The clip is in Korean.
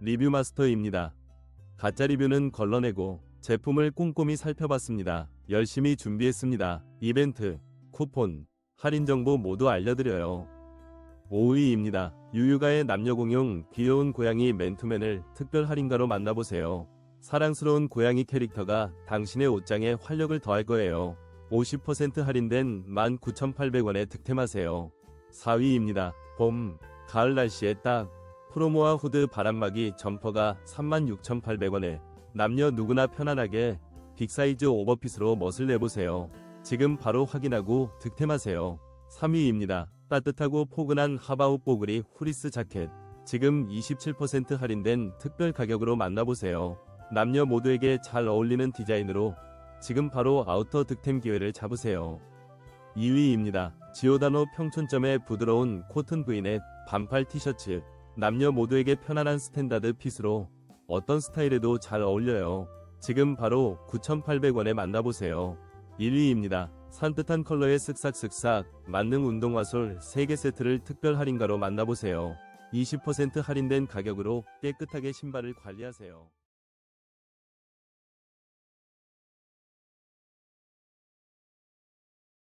리뷰 마스터입니다. 가짜 리뷰는 걸러내고 제품을 꼼꼼히 살펴봤습니다. 열심히 준비했습니다. 이벤트, 쿠폰, 할인 정보 모두 알려드려요. 5위입니다. 유유가의 남녀 공용 귀여운 고양이 맨투맨을 특별 할인가로 만나보세요. 사랑스러운 고양이 캐릭터가 당신의 옷장에 활력을 더할 거예요. 50% 할인된 19,800원에 득템하세요. 4위입니다. 봄, 가을 날씨에 딱 프로모와 후드 바람막이 점퍼가 36,800원에 남녀 누구나 편안하게 빅사이즈 오버핏으로 멋을 내보세요. 지금 바로 확인하고 득템하세요. 3위입니다. 따뜻하고 포근한 하바우 뽀글이 후리스 자켓. 지금 27% 할인된 특별 가격으로 만나보세요. 남녀 모두에게 잘 어울리는 디자인으로 지금 바로 아우터 득템 기회를 잡으세요. 2위입니다. 지오다노 평촌점의 부드러운 코튼 브이넷 반팔 티셔츠. 남녀 모두에게 편안한 스탠다드 핏으로 어떤 스타일에도 잘 어울려요. 지금 바로 9,800원에 만나보세요. 1위입니다. 산뜻한 컬러의 쓱싹쓱싹 만능 운동화솔 3개 세트를 특별 할인가로 만나보세요. 20% 할인된 가격으로 깨끗하게 신발을 관리하세요.